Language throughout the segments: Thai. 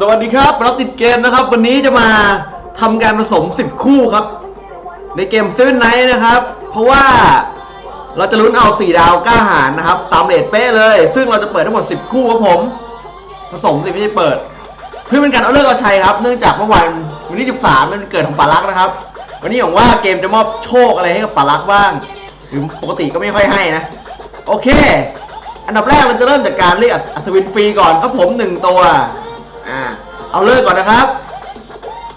สวัสดีครับเราติดเกมนะครับ วันนี้จะมาทำการผสม 10 คู่ครับ ในเกมเซเว่นไนท์นะครับ เพราะว่าเราจะลุ้นเอา 4 ดาวกล้าหารนะครับ ตามเรทเป๊ะเลย ซึ่งเราจะเปิดทั้งหมด 10 คู่ครับผม ผสมสิไม่ใช่เปิด เพื่อเป็นการเอาเลิกเอาชัยครับ เนื่องจากเมื่อวันวันที่13เป็นวันเกิดของปาลักนะครับ วันนี้หวังว่าเกมจะมอบโชคอะไรให้กับปาลักบ้าง หรือปกติก็ไม่ค่อยให้นะ โอเค อันดับแรกเราจะเริ่มจากการเรียกอัศวินฟรีก่อนครับผมหนึ่งตัว อ่า เอาเลิกก่อนนะครับ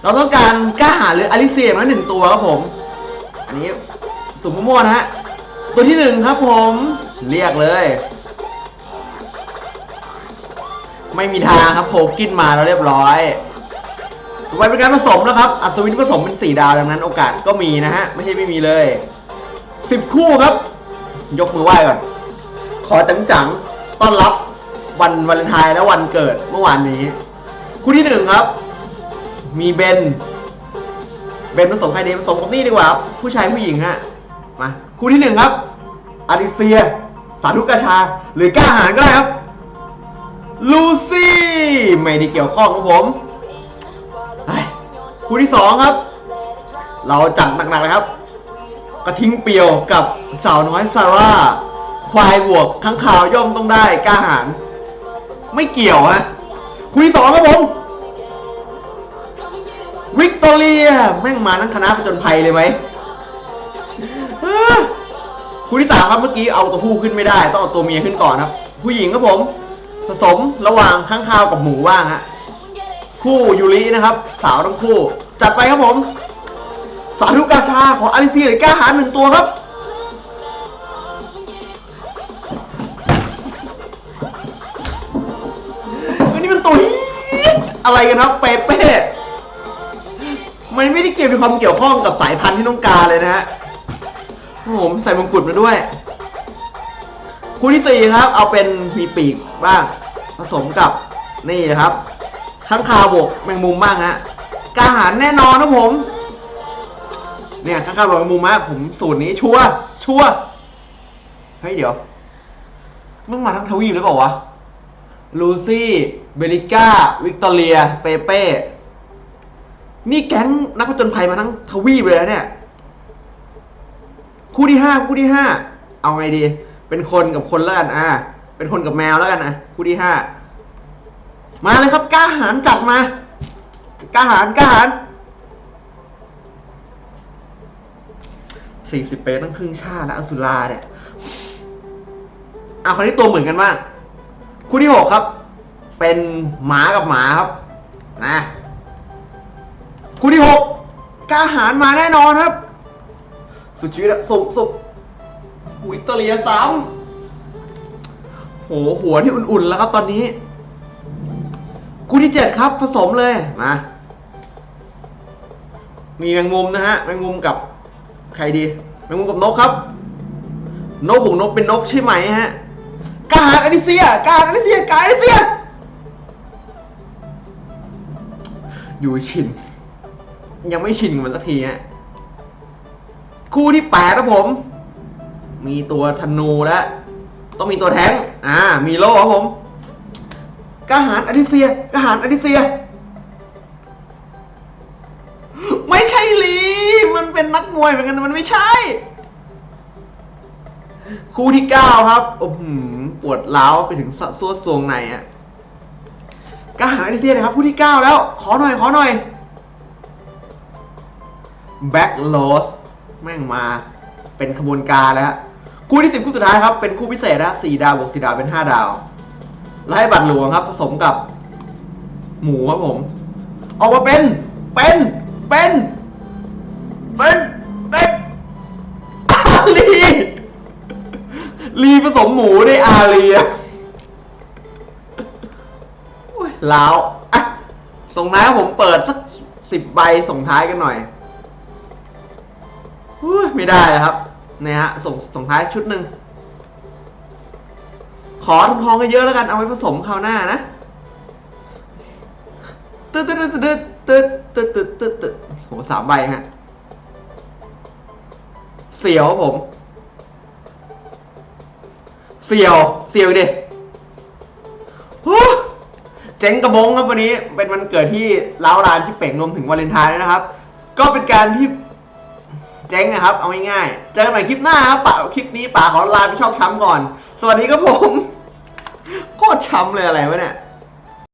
เราต้องการกล้าหาญหรืออลิเซียมาหนึ่งตัวครับผม อันนี้สุ่มมั่วๆนะฮะ ตัวที่หนึ่งครับผม เรียกเลย ไม่มีทางครับโผล่กินมาแล้วเรียบร้อยต่อไปเป็นการผสมนะครับ อัศวินผสมเป็นสี่ดาวดังนั้นโอกาสก็มีนะฮะ ไม่ใช่ไม่มีเลยสิบคู่ครับ ยกมือไหว้ก่อน ขอจังๆต้อนรับวันวาเลนไทน์และวันเกิดเมื่อวานนี้ คู่ที่หนึ่งครับ มีเบน เบนผสมใครดีผสมกับนี่ดีกว่าครับผู้ชายผู้หญิงฮะ มา คู่ที่หนึ่งครับ อาริเซีย สาธุกาชา หรือกล้าหาญก็ได้ครับ ลูซี่ ไม่ได้เกี่ยวข้องกับผมคู่ที่สองครับ เราจัดหนักๆเลยครับ กระทิงเปียวกับสาวน้อยซาร่า ควายบวกข้างข่าวย่อมต้องได้กล้าหาญไม่เกี่ยวฮะ คู่ที่สองครับผม วิกตอเรียแม่งมาทั้งคณะผจญภัยเลยไหมคู่ที่สามครับเมื่อกี้เอาตัวผู้ขึ้นไม่ได้ ต้องเอาตัวเมียขึ้นก่อนครับ ผู้หญิงครับผม ผสมระหว่างข้างคาวกับหมูว่างฮะคู่ยูรินะครับ สาวทั้งคู่ จัดไปครับผม สาธุกาชาของอาริซีหรือกล้าหาหนึ่งตัวครับ อะไรกันครับเปเป้มันไม่ได้เกี่ยวกับความเกี่ยวข้องกับสายพันธุ์ที่ต้องการเลยนะฮะโอ้โหใส่มงกุฎมาด้วย คู่ที่สี่ครับ เอาเป็นมีปีกบ้าง ผสมกับนี่ครับข้างคาวบวกแมงมุมบ้างฮะกาหารแน่นอนนะผม เนี่ยข้างคาวบกแมงมุมฮะผมสูตรนี้ชัวชัวเฮ้ยเดี๋ยวมึงมาทั้งทวีปหรือเปล่าวะลูซี่ เบลิก้า วิกตอเรีย เปเป้ นี่แก๊งนักผจญภัยมาทั้งทวีปเลยนะเนี่ย คู่ที่ห้าคู่ที่ห้าเอาไงดี เป็นคนกับคนแล้วกันอ่าเป็นคนกับแมวแล้วกันนะคู่ที่ห้ามาเลยครับกล้าหารจัดมากล้าหารกล้าหารสี่สิบเปตั้งครึ่งชาติแล้วอสุราเนี่ยเอาคนนี้ตัวเหมือนกันบ้างคู่ที่หกครับ เป็นหมากับหมาครับนะคู่ที่หกกล้าหารมาแน่นอนครับ สุดชีวิตอะสุกสุกวิตอเรียซ้ำโหหัวที่อุ่นๆแล้วครับตอนนี้คู่ที่เจ็ดครับผสมเลยมามีแมงมุมนะฮะแมงมุมกับใครดีแมงมุมกับนกครับ นกบุกนกเป็นนกใช่ไหมฮะกาหารอลิเซียกาหารอลิเซียกาหารอลิเซีย อยู่ชิน ยังไม่ชินกับมันสักทีฮะคู่ที่แปดครับผม มีตัวธนูแล้วต้องมีตัวแท้งอ่า มีโล่ครับผมกหารอลิเซียกหารอลิเซีย ไม่ใช่ลี มันเป็นนักมวยเหมือนกันมันไม่ใช่ คู่ที่เก้าครับโอ้โหปวดร้าวไปถึงสะสวทรวงในอะ กาหารอลิเซียนะครับคู่ที่เก้าแล้ว ขอหน่อย ขอหน่อยแบ็กโ s สแม่งมาเป็นขบวนการแล้วฮะคู่ที่สิบคู่สุดท้ายครับ เป็นคู่พิเศษนะสี่ดาวบวกสี่ดาวเป็นห้าดาวแล้วให้บัตรหลวงครับ ผสมกับ หมูครับผม ออกมาเป็น เป็น เป็น เป็น เป็นอาลีลีผสมหมูได้อาลีอะ โอ้ยล้วอะส่งท้ายครับผมเปิดสักสิบใบส่งท้ายกันหน่อยอยไม่ได้เลยครับเนี่ยฮะส่งส่งท้ายชุดหนึ่งขอทองกันเยอะแล้วกันเอาไว้ผสมคราวหน้านะตึ๊ดตึ๊ดตึ๊ดตึ๊ดตึ๊ดตึ๊ดตึ๊ดตึ๊ดตึ๊ดโหสามใบฮะเสียวผม เสียว เสียวดิ เจ๊งกระบงครับวันนี้เป็นวันเกิดที่เล้าวรานที่เป่งรวมถึงวาเลนไทน์ด้วยนะครับ ก็เป็นการที่เจ๊งนะครับ เอาง่ายๆเจอกันใหม่คลิปหน้าครับป่าคลิปนี้ป่าขอลาไปชอบช้ำก่อน สวัสดีครับผม โคตรช้ำเลยอะไรวะเนี่ย